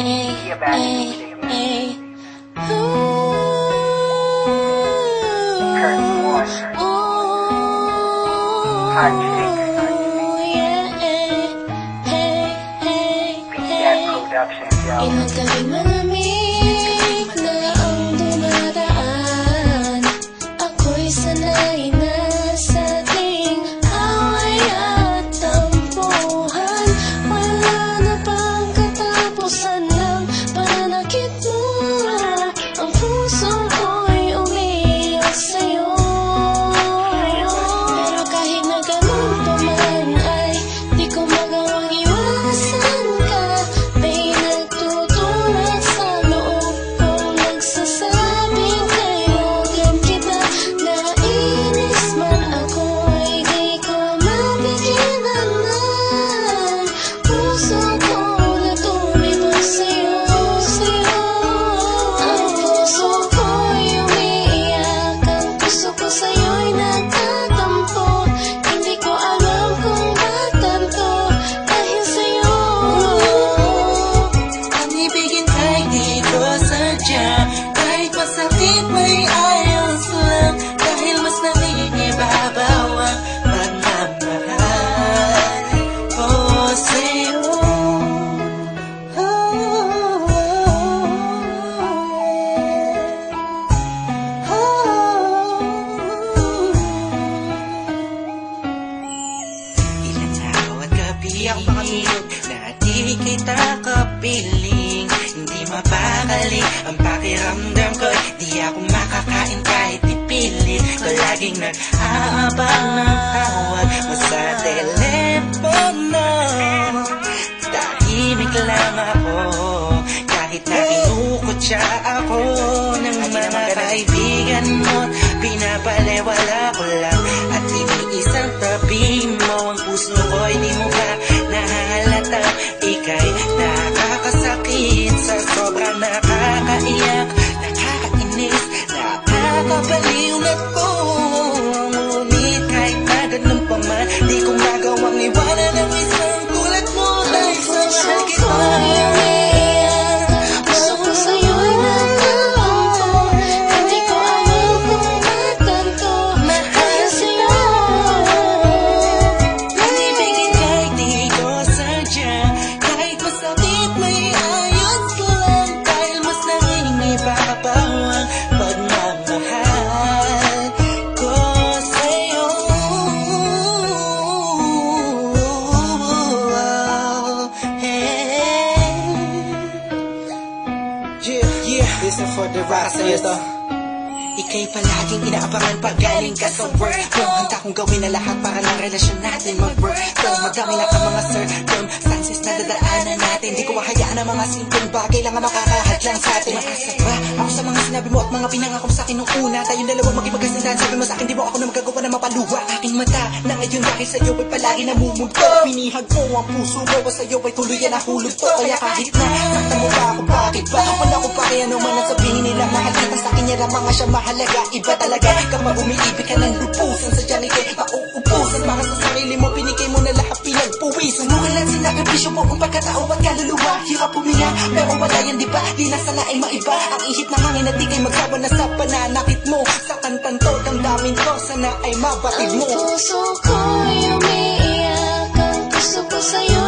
Be about it. Curtain Hindi mapakali ang pakiramdam ko Di ako makakain kahit ipilit. Ko laging nag-aabang ng tawag mo sa telepono. Tahimik lang ako Kahit na kinukutya ako Ng mga kaibigan mo. Pinapalewala ko lang At iniisang tabi mo. Ang puso ko'y di mo you, Ika'y palaging inaabangan pag galing ka sa work. Mo Handa kong gawin na lahat para ng relasyon natin mag-work. To Madami na ka mga circumstances na dadaanan natin. Di ko mahayaan ang mga simpleng bagay lang ang makakahadlang sa atin. Makasa ba ako sa mga sinabi mo at mga pinangako mo sa akin nung una? Tayong dalawa maging magkasindahan Sabi mo sa akin di mo ako na magagawa na mapaluwa? Aking mata na ngayon dahil sa'yo ay palagi namumulto Pinihag ko ang puso mo o sa'yo ay tuluyan na hulog to? Kaya kahit na sakta mo ba ako bakit ba Wala ko pa kaya naman ang sabihin nila Mahal? Kita sa akin yan ang mga siya mahalaga. Iba talaga kapag umiibig ka ng lupusan. Sa dyan ikay mauubusan Para sa sarili mo pinigay mo na lahat pinagpuwisan Nukalan sinakripisyo mo ang pagkatao at kaluluwa. Hirap huminga pero wala yan di ba? Di na sana ay maiba. Ang ihip ng hangin at di kay magsawa na sa pananakit mo. Sa kantang to damdamin ko Sana ay mabatid Ang mo puso ko'y umiiyak. Ang puso ko sa'yo'y